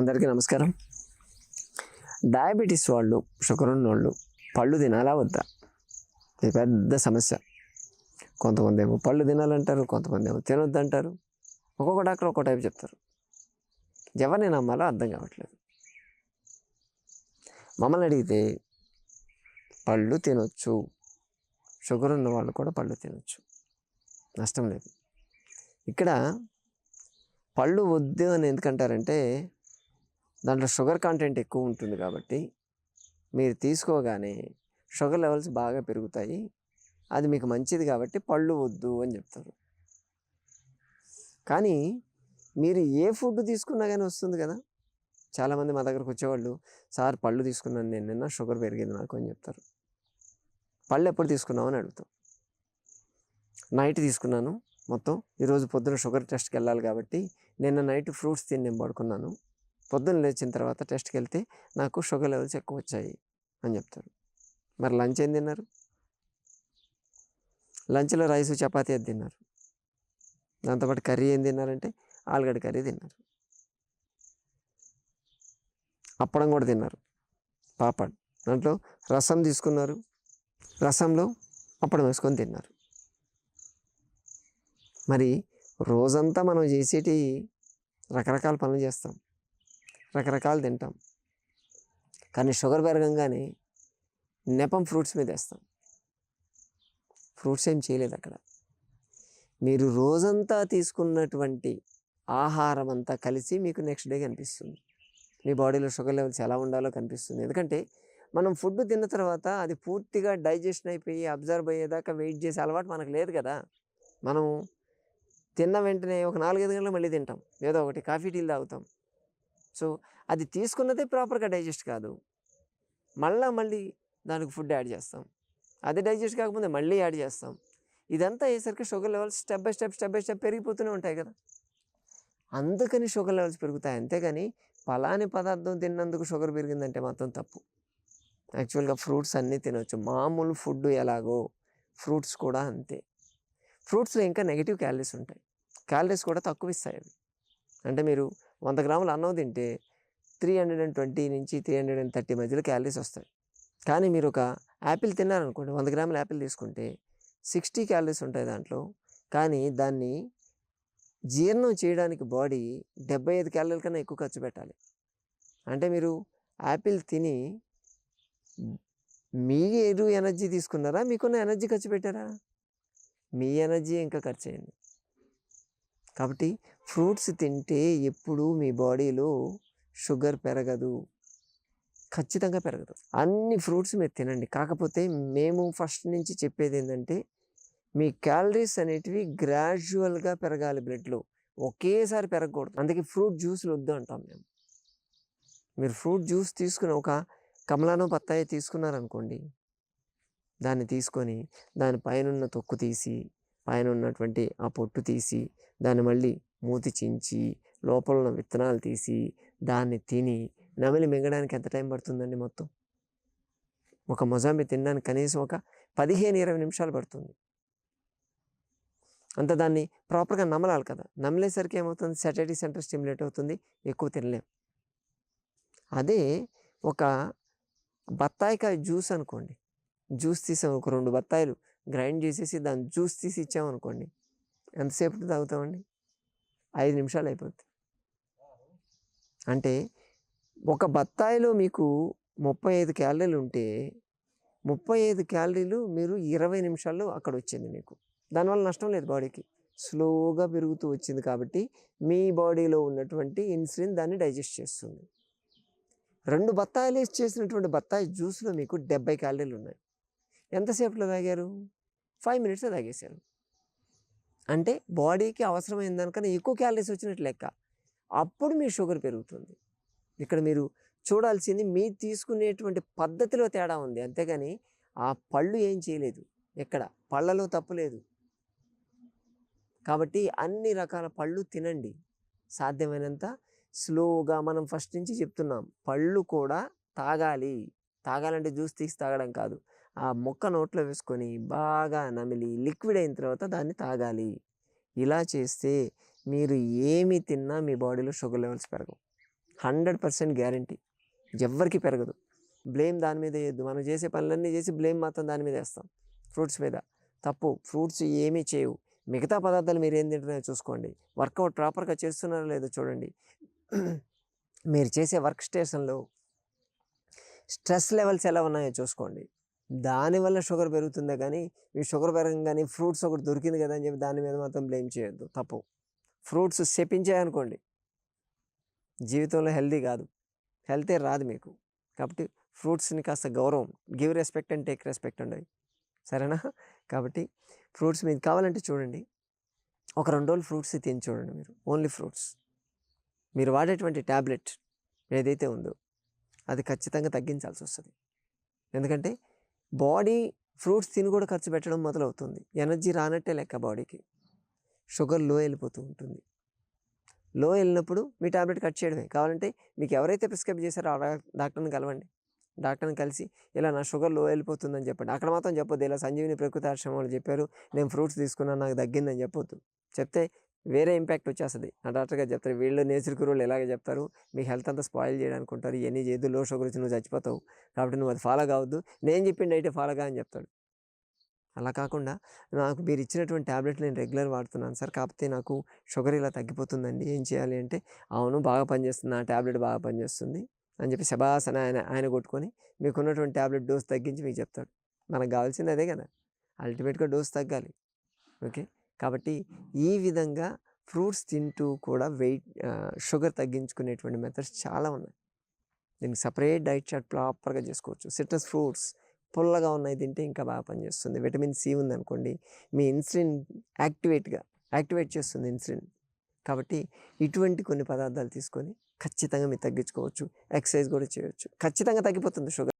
అందరికీ నమస్కారం. డయాబెటీస్ వాళ్ళు షుగర్ ఉన్న వాళ్ళు పళ్ళు తినాలా వద్దా? ఇది పెద్ద సమస్య. కొంతమంది ఏమో పళ్ళు తినాలంటారు కొంతమంది ఏమో తినొద్దు అంటారు ఒక్కొక్క డాక్టర్ ఒక్కో టైప్ చెప్తారు. ఎవరిని నమ్మాలో అర్థం కావట్లేదు. మమ్మల్ని అడిగితే పళ్ళు తినొచ్చు షుగర్ ఉన్న వాళ్ళు కూడా పళ్ళు తినొచ్చు. నష్టం లేదు. ఇక్కడ పళ్ళు వద్దు అని ఎందుకంటారంటే దాంట్లో షుగర్ కంటెంట్ ఎక్కువ ఉంటుంది కాబట్టి మీరు తీసుకోగానే షుగర్ లెవెల్స్ బాగా పెరుగుతాయి. అది మీకు మంచిది కాబట్టి పళ్ళు వద్దు అని చెప్తారు. కానీ మీరు ఏ ఫుడ్ తీసుకున్నా కానీ వస్తుంది కదా. చాలామంది మా దగ్గరకు వచ్చేవాళ్ళు సార్ పళ్ళు తీసుకున్నాను నేను నిన్న షుగర్ పెరిగింది నాకు అని చెప్తారు. పళ్ళు ఎప్పుడు తీసుకున్నావు అని అడుగుతాం. నైట్ తీసుకున్నాను మొత్తం. ఈరోజు పొద్దున షుగర్ టెస్ట్కి వెళ్ళాలి కాబట్టి నిన్న నైట్ ఫ్రూట్స్ తిని నేను పడుకున్నాను. పొద్దున్న లేచిన తర్వాత టెస్ట్కి వెళ్తే నాకు షుగర్ లెవెల్స్ ఎక్కువ వచ్చాయి అని చెప్తారు. మరి లంచ్ ఏం తిన్నారు? లంచ్లో రైస్ చపాతీ అది తిన్నారు. దాంతోపాటు కర్రీ ఏం తిన్నారంటే ఆలుగడ్డ కర్రీ తిన్నారు. అప్పడం కూడా తిన్నారు. పాపడ్. దాంట్లో రసం తీసుకున్నారు. రసంలో అప్పడం వేసుకొని తిన్నారు. మరి రోజంతా మనం చేసేటి రకరకాల పనులు చేస్తాం. రకరకాలు తింటాం. కానీ షుగర్ పెరగంగానే నెపం ఫ్రూట్స్ మీద వేస్తాం. ఫ్రూట్స్ ఏం చేయలేదు అక్కడ. మీరు రోజంతా తీసుకున్నటువంటి ఆహారం అంతా కలిసి మీకు నెక్స్ట్ డే కనిపిస్తుంది. మీ బాడీలో షుగర్ లెవెల్స్ ఎలా ఉండాలో కనిపిస్తుంది. ఎందుకంటే మనం ఫుడ్ తిన్న తర్వాత అది పూర్తిగా డైజెషన్ అయిపోయి అబ్జర్వ్ అయ్యేదాకా వెయిట్ చేసే అలవాటు మనకు లేదు కదా. మనం తిన్న వెంటనే ఒక నాలుగైదు గంటలు మళ్ళీ తింటాం. ఏదో ఒకటి కాఫీ టీలు తాగుతాం. సో అది తీసుకున్నదే ప్రాపర్గా డైజెస్ట్ కాదు. మళ్ళా మళ్ళీ దానికి ఫుడ్ యాడ్ చేస్తాం. అది డైజెస్ట్ కాకపోతే మళ్ళీ యాడ్ చేస్తాం. ఇదంతా అయ్యేసరికి sugar levels step by step step by step పెరిగిపోతూనే ఉంటాయి కదా! అందుకని షుగర్ లెవెల్స్ పెరుగుతాయి. అంతేగాని పలాని పదార్థం తిన్నందుకు షుగర్ పెరిగిందంటే మాత్రం తప్పు. యాక్చువల్గా ఫ్రూట్స్ అన్నీ తినవచ్చు మామూలు ఫుడ్ ఎలాగో ఫ్రూట్స్ కూడా అంతే. ఫ్రూట్స్లో ఇంకా నెగిటివ్ క్యాలరీస్ ఉంటాయి. క్యాలరీస్ కూడా తక్కువ ఇస్తాయి అవి. అంటే మీరు వంద గ్రాముల అన్నం తింటే త్రీ హండ్రెడ్ అండ్ ట్వంటీ నుంచి త్రీ హండ్రెడ్ అండ్ థర్టీ మధ్యలో క్యాలరీస్ వస్తాయి. కానీ మీరు ఒక యాపిల్ తిన్నారనుకోండి వంద గ్రాముల యాపిల్ తీసుకుంటే సిక్స్టీ క్యాలరీస్ ఉంటాయి దాంట్లో. కానీ దాన్ని జీర్ణం చేయడానికి బాడీ డెబ్బై ఐదు క్యాలరీల కన్నా ఎక్కువ ఖర్చు పెట్టాలి. అంటే మీరు యాపిల్ తిని మీరు ఎనర్జీ తీసుకున్నారా? మీకున్న ఎనర్జీ ఖర్చు పెట్టారా? మీ ఎనర్జీ ఇంకా ఖర్చు చేయండి కాబట్టి ఫ్రూట్స్ తింటే ఎప్పుడూ మీ బాడీలో షుగర్ పెరగదు. ఖచ్చితంగా పెరగదు. అన్ని ఫ్రూట్స్ మీరు తినండి. కాకపోతే మేము ఫస్ట్ నుంచి చెప్పేది ఏంటంటే మీ క్యాలరీస్ అనేటివి గ్రాడ్యువల్గా పెరగాలి బ్లడ్లో. ఒకేసారి పెరగకూడదు. అందుకే ఫ్రూట్ జ్యూస్లు వద్దు అంటాం మేము. మీరు ఫ్రూట్ జ్యూస్ తీసుకుని ఒక కమలానో బత్తాయి తీసుకున్నారనుకోండి దాన్ని తీసుకొని దాని తొక్కు తీసి పైన ఉన్నటువంటి ఆ పొట్టు తీసి దాన్ని మళ్ళీ మూతి చించి లోపల ఉన్న విత్తనాలు తీసి దాన్ని తిని నమిలి మింగడానికి ఎంత టైం పడుతుందండి మొత్తం? ఒక మొజాంబి తినడానికి కనీసం ఒక పదిహేను ఇరవై నిమిషాలు పడుతుంది. అంత దాన్ని ప్రాపర్గా నమలాలి కదా. నమ్మలేసరికి ఏమవుతుంది? సెటైటీ సెంటర్ స్టిమ్యులేట్ అవుతుంది. ఎక్కువ తినలేం. అదే ఒక బత్తాయికాయ జ్యూస్ అనుకోండి. జ్యూస్ తీసాం ఒక రెండు బత్తాయిలు. గ్రైండ్ చేసేసి దాన్ని జ్యూస్ తీసి ఇచ్చామనుకోండి ఎంతసేపు తాగుతామండి? ఐదు నిమిషాలు అయిపోతుంది అంటే ఒక బత్తాయిలో మీకు ముప్పై ఐదు క్యాలరీలు ఉంటే ముప్పై ఐదు క్యాలరీలు మీరు ఇరవై నిమిషాల్లో అక్కడ వచ్చింది మీకు. దానివల్ల నష్టం లేదు బాడీకి. స్లోగా పెరుగుతూ వచ్చింది కాబట్టి మీ బాడీలో ఉన్నటువంటి ఇన్సులిన్ దాన్ని డైజెస్ట్ చేస్తుంది. రెండు బత్తాయిలు చేసినటువంటి బత్తాయి జ్యూస్లో మీకు డెబ్బై క్యాలరీలు ఉన్నాయి. ఎంతసేపులో తాగారు? ఫైవ్ మినిట్స్ తాగేశాను అంటే బాడీకి అవసరమైన దానికన్నా ఎక్కువ క్యాలరీస్ వచ్చినట్టు లెక్క. అప్పుడు మీ షుగర్ పెరుగుతుంది. ఇక్కడ మీరు చూడాల్సింది మీ తీసుకునేటువంటి పద్ధతిలో తేడా ఉంది. అంతేగాని ఆ పళ్ళు ఏం చేయలేదు. ఎక్కడ? పళ్ళలో తప్పులేదు కాబట్టి అన్ని రకాల పళ్ళు తినండి. సాధ్యమైనంత స్లోగా మనం ఫస్ట్ నుంచి చెప్తున్నాం. పళ్ళు కూడా తాగాలి. తాగాలంటే జ్యూస్ తీసి తాగడం కాదు. ఆ మొక్క నోట్లో వేసుకొని బాగా నమిలి లిక్విడ్ అయిన తర్వాత దాన్ని తాగాలి. ఇలా చేస్తే మీరు ఏమి తిన్నా మీ బాడీలో షుగర్ లెవెల్స్ పెరగవు. Hundred percent guarantee. ఎవ్వరికి పెరగదు. బ్లేమ్ దాని మీద వేయద్దు. మనం చేసే పనులన్నీ చేసి బ్లేమ్ మాత్రం దాని మీద వేస్తాం. ఫ్రూట్స్ మీద. తప్పు. ఫ్రూట్స్ ఏమీ చేయవు. మిగతా పదార్థాలు మీరు ఏం తింటున్నారో చూసుకోండి. వర్కౌట్ ప్రాపర్గా చేస్తున్నారో లేదో చూడండి. మీరు చేసే వర్క్ స్టేషన్లో స్ట్రెస్ లెవెల్స్ ఎలా ఉన్నాయో చూసుకోండి. దానివల్ల షుగర్ పెరుగుతుందే కానీ మీ షుగర్ పెరగంగానే ఫ్రూట్స్ ఒకటి దొరికింది కదా అని చెప్పి దాని మీద మాత్రం బ్లేమ్ చేయొద్దు. తప్పు. ఫ్రూట్స్ శపించాయనుకోండి జీవితంలో హెల్దీ కాదు. హెల్తే రాదు మీకు. కాబట్టి ఫ్రూట్స్ని కాస్త గౌరవం give respect and take respect ఉండవి సరేనా? కాబట్టి ఫ్రూట్స్ మీకు కావాలంటే చూడండి. ఒక రెండు రోజులు ఫ్రూట్స్ తిని చూడండి మీరు. Only fruits. మీరు వాడేటువంటి ట్యాబ్లెట్ ఏదైతే ఉందో అది ఖచ్చితంగా తగ్గించాల్సి వస్తుంది. ఎందుకంటే బాడీ ఫ్రూట్స్ తిని కూడా ఖర్చు పెట్టడం మొదలవుతుంది. ఎనర్జీ రానట్టే లెక్క బాడీకి. షుగర్లో వెళ్ళిపోతూ ఉంటుంది. లో వెళ్ళినప్పుడు మీ టాబ్లెట్ కట్ చేయడమే. కావాలంటే మీకు ఎవరైతే ప్రిస్క్రైబ్ చేశారో ఆ డాక్టర్ని కలవండి. డాక్టర్ని కలిసి ఇలా నా షుగర్లో వెళ్ళిపోతుందని చెప్పండి. అక్కడ మాత్రం చెప్పొద్దు. ఇలా సంజీవిని ప్రకృతి ఆశ్రమం వాళ్ళు చెప్పారు. నేను ఫ్రూట్స్ తీసుకున్నాను నాకు తగ్గిందని చెప్పొద్దు. చెప్తే వేరే ఇంపాక్ట్ వచ్చేస్తుంది. ఆ డాక్టర్ గారు చెప్తారు వీళ్ళు నేచర్ కురువులు ఎలాగ చెప్తారు మీ హెల్త్ అంతా స్పాయిల్ చేయడానికి ఉంటారు ఎన్ని చేయదు లో షుగర్ వచ్చి నువ్వు చచ్చిపోతావు కాబట్టి నువ్వు అది ఫాలో కావద్దు నేను చెప్పింది అయితే ఫాలో కా అని చెప్తాడు. అలా కాకుండా నాకు మీరు ఇచ్చినటువంటి ట్యాబ్లెట్ నేను రెగ్యులర్ వాడుతున్నాను సార్ కాకపోతే నాకు షుగర్ ఇలా తగ్గిపోతుందండి ఏం చేయాలి అంటే అవును బాగా పనిచేస్తుంది ఆ ట్యాబ్లెట్ బాగా పనిచేస్తుంది అని చెప్పి శబాస్ అని ఆయన ఆయన కొట్టుకొని మీకున్నటువంటి ట్యాబ్లెట్ డోస్ తగ్గించి మీకు చెప్తాడు. మనకు కావాల్సింది అదే కదా అల్టిమేట్గా డోస్ తగ్గాలి ఓకే? కాబట్టి ఈ విధంగా ఫ్రూట్స్ తింటూ కూడా వెయిట్ షుగర్ తగ్గించుకునేటువంటి మెథడ్స్ చాలా ఉన్నాయి. దీనికి సపరేట్ డైట్ చార్ట్ ప్రాపర్గా చేసుకోవచ్చు. సిట్రస్ ఫ్రూట్స్ పుల్లగా ఉన్నాయి తింటే ఇంకా బాగా పనిచేస్తుంది విటమిన్ సి ఉందనుకోండి మీ ఇన్సులిన్ యాక్టివేట్గా యాక్టివేట్ చేస్తుంది ఇన్సులిన్. కాబట్టి ఇటువంటి కొన్ని పదార్థాలు తీసుకొని ఖచ్చితంగా మీరు తగ్గించుకోవచ్చు. ఎక్సర్సైజ్ కూడా చేయొచ్చు. ఖచ్చితంగా తగ్గిపోతుంది షుగర్.